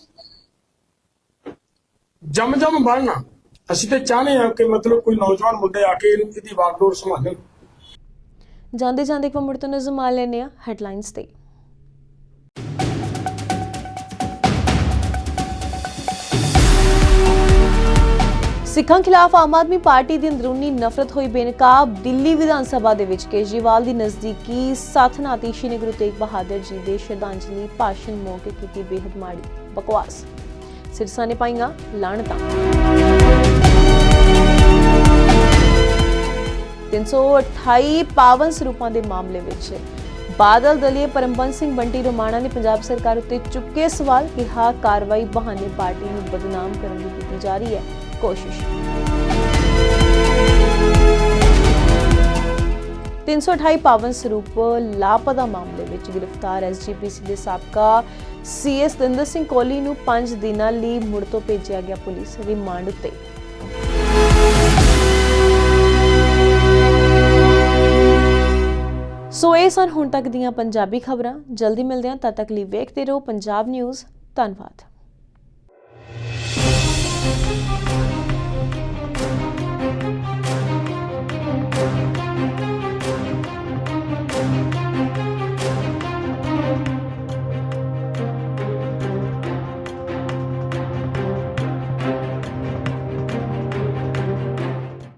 ਜਮ ਜਮ ਬਣਨਾ। ਅਸੀਂ ਤੇ ਚਾਹਨੇ ਆ ਕਿ ਮਤਲਬ ਕੋਈ ਨੌਜਵਾਨ ਮੁੰਡੇ ਆ ਕੇ ਇਹਨੂੰ ਇਹਦੀ ਵਾਗਡੋਰ ਸੰਭਾਲਣ। ਜਾਂਦੇ ਜਾਂਦੇ ਇੱਕ ਵਾਰ ਮੁੜ ਤੋਂ ਨਜ਼ਰ ਮਾਰ ਲੈਂਦੇ ਹਾਂ ਹੈਡਲਾਈਨਸ ਤੇ। ਸਿੱਖਾਂ ਖਿਲਾਫ ਆਮ ਆਦਮੀ ਪਾਰਟੀ ਦੀ ਅੰਦਰੂਨੀ ਨਫ਼ਰਤ ਹੋਈ ਬੇਨਕਾਬ, ਦਿੱਲੀ ਵਿਧਾਨ ਸਭਾ ਦੇ ਵਿੱਚ ਕੇਜਰੀਵਾਲ ਦੀ ਨਜ਼ਦੀਕੀ ਸਾਥਨਾਤੀ ਸ਼੍ਰੀ ਗੁਰੂ ਤੇਗ ਬਹਾਦਰ ਜੀ ਦੇ ਸ਼ਰਧਾਂਜਲੀ ਭਾਸ਼ਣ ਮੌਕੇ ਕੀਤੀ ਬੇਹੱਦ ਮਾੜੀ ਬਕਵਾਸ। ਸਿਰਸਾ ਨੇ ਪਾਈਆਂ ਲਾਣਤਾਂ 328 ਪਾਵਨ ਸਰੂਪਾਂ ਦੇ ਮਾਮਲੇ ਵਿੱਚ ਬਾਦਲ ਦਲੀਏ ਪਰਮਬੰਸ ਸਿੰਘ ਬੰਟੀ ਰੋਮਾਣਾ ਨੇ ਪੰਜਾਬ ਸਰਕਾਰ ਉੱਤੇ ਚੁੱਕੇ ਸਵਾਲ, ਕਿਹਾ ਕਾਰਵਾਈ ਬਹਾਨੇ ਪਾਰਟੀ ਨੂੰ ਬਦਨਾਮ ਕਰਨ ਦੀ ਕੀਤੀ ਜਾ ਰਹੀ ਹੈ। ਕੋਸ਼ਿਸ਼। 328 ਪਾਵਨ ਸਰੂਪ ਲਾਪਤਾ ਮਾਮਲੇ ਵਿੱਚ ਗ੍ਰਿਫਤਾਰ ਐਸਜੀਪੀਸੀ ਦੇ ਸਾਬਕਾ ਸੀਐਸ ਦੰਦਰ ਸਿੰਘ ਕੋਹਲੀ ਨੂੰ 5 ਦਿਨਾਂ ਲਈ ਮੁੜ ਤੋਂ ਭੇਜਿਆ ਗਿਆ ਪੁਲਿਸ ਰਿਮਾਂਡ ਉੱਤੇ। ਸੋ ਇਹ ਸਨ ਹੁਣ ਤੱਕ ਦੀਆਂ ਪੰਜਾਬੀ ਖਬਰਾਂ। ਜਲਦੀ ਮਿਲਦੇ ਹਾਂ, ਤਦ ਤੱਕ ਲਈ ਵੇਖਦੇ ਰਹੋ ਪੰਜਾਬ ਨਿਊਜ਼। ਧੰਨਵਾਦ।